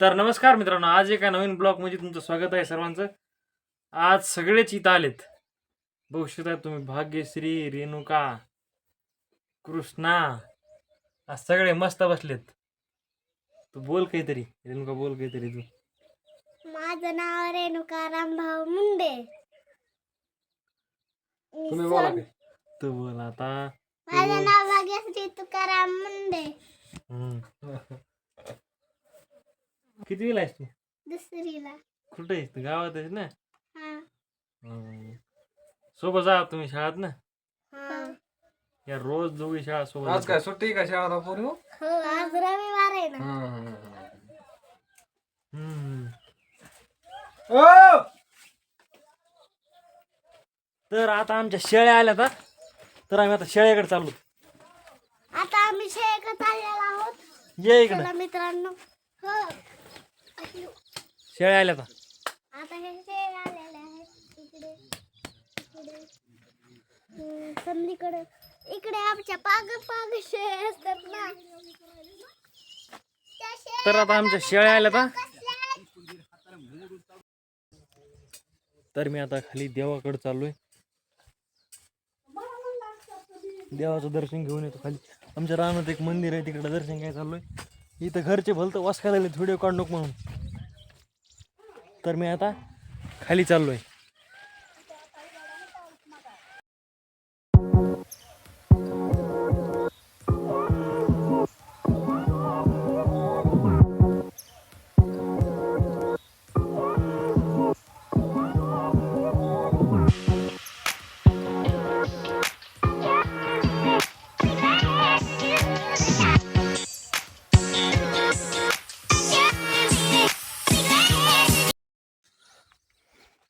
तर नमस्कार मित्रांनो आज एका नवीन ब्लॉगमध्ये तुमचं स्वागत आहे सर्वांचं. आज सगळेच इथं आलेत. बघू शकता तुम्ही भाग्यश्री रेणुका कृष्णा आज सगळे मस्त बसलेत. तू बोल काहीतरी रेणुका बोल काहीतरी तू. माझं नाव रेणुका रामभाऊ मुंडे. तुम्ही बोला काय तू बोल आता. माझं नाव भाग्यश्री तुकाराम मुंडे. हम्म. किती वेळ आहेस तू? दुसरीला. कुठे आहेस तू? गावात आहेस ना? हा. हम्म. सोबत जा तुम्ही शाळेत ना? हा. या रोज दोघी शाळा सोबत आज काय सुट्टी का शाळा पोरी हो? हो आज रविवार आहे ना. हम्म. ओ! तर आता आमच्या शेळ्या आल्या आता तर आम्ही आता शेळ्याकडे चाललो. आता आम्ही शेळ्याकडे चाललेलो आहोत. ये इकडे. चला मित्रांनो. हो. शेळ्या आल्या आता आता हे शेळ आलेले आहेत. इकडे इकडे. आमच्या पाग पाग शेळ असतात ना. त्या शेळ्या तर आता आमच्या शेळ्या आल्या कसल्या आहेत? तर मी आता खाली देवाकडे चाललोय. देवाचं दर्शन घेऊन येतो खाली. आमच्या रानात एक मंदिर आहे तिकडे दर्शन घ्यायला चाललोय. इथं घरचे भलतं वास करायला व्हिडिओ काढ नको म्हणून. तर मी आता खाली चाललो आहे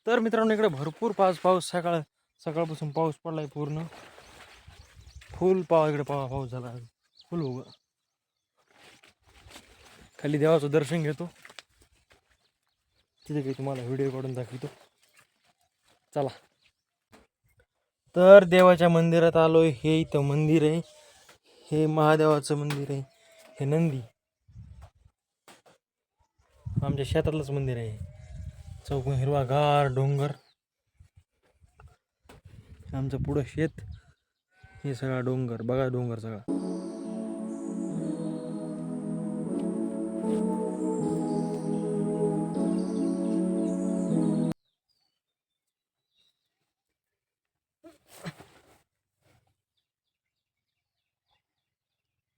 तर मित्रांनो इकडे भरपूर पाऊस पाऊस सकाळ सकाळपासून पाऊस पडलाय पूर्ण. फुल पाव इकडे पावा पाऊस झाला. फुल उग. खाली देवाचं दर्शन घेतो. तिथे काही तुम्हाला व्हिडिओ काढून दाखवतो. चला. तर देवाच्या मंदिरात आलोय. हे इथं मंदिर आहे. हे महादेवाचं मंदिर आहे. हे नंदी. आमच्या शेतातलंच मंदिर आहे. चौकून हिरवागार डोंगर। आमचं पुढं शेत हे सगळा डोंगर बघा डोंगर सगळा.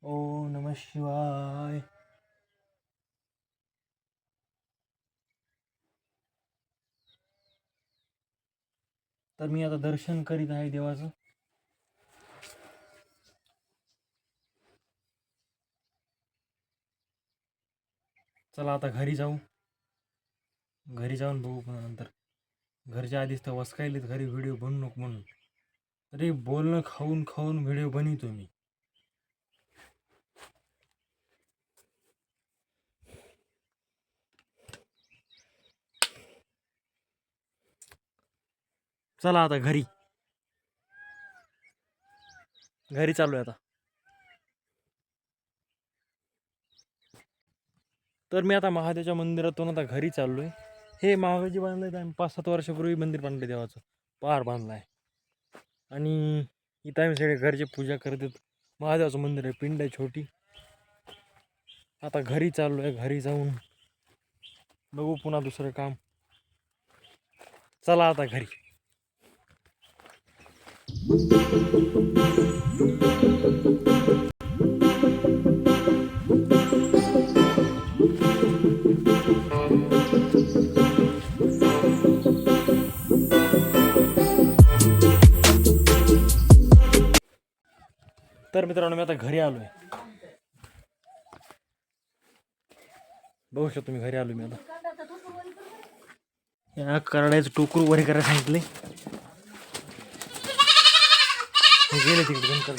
ओ नम शिवाय। तर मी आता दर्शन करीत आहे देवाचं. चला आता घरी जाऊ. घरी जाऊन बघू पुन्हा नंतर. घरच्या आधीच तर वसकायलेत घरी व्हिडिओ बनू नको म्हणून. अरे बोलणं खाऊन खाऊन व्हिडिओ बनी मी. चला आता घरी. घरी चालू आहे आता. तर मी आता महादेवच्या मंदिरातून आता घरी चाललो आहे हे महादेवजी बांधलं आहे आम्ही पाच सात वर्षापूर्वी मंदिर बांधलं देवाचं. पार बांधलं आहे आणि इथं आम्ही सगळे घरचे पूजा करतात महादेवाचं मंदिर आहे पिंड आहे छोटी. आता घरी चाललो आहे घरी जाऊन बघू पुन्हा दुसरं काम. चला आता घरी. तर मित्रांनो मी आता घरी आलोय. बघू शकतो तुम्ही घरी आलो मी आता. या करडायचं टोकरू वगैरे करायला सांगितले गेले तिकडे बंद कर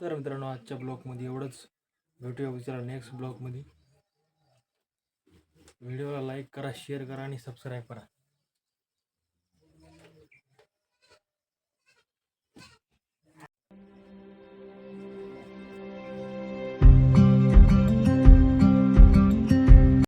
तर मित्रांनो आजच्या ब्लॉगमध्ये एवढंच. भेटूया विचारा नेक्स्ट ब्लॉगमध्ये. व्हिडिओला लाईक करा शेअर करा आणि सबस्क्राईब करा.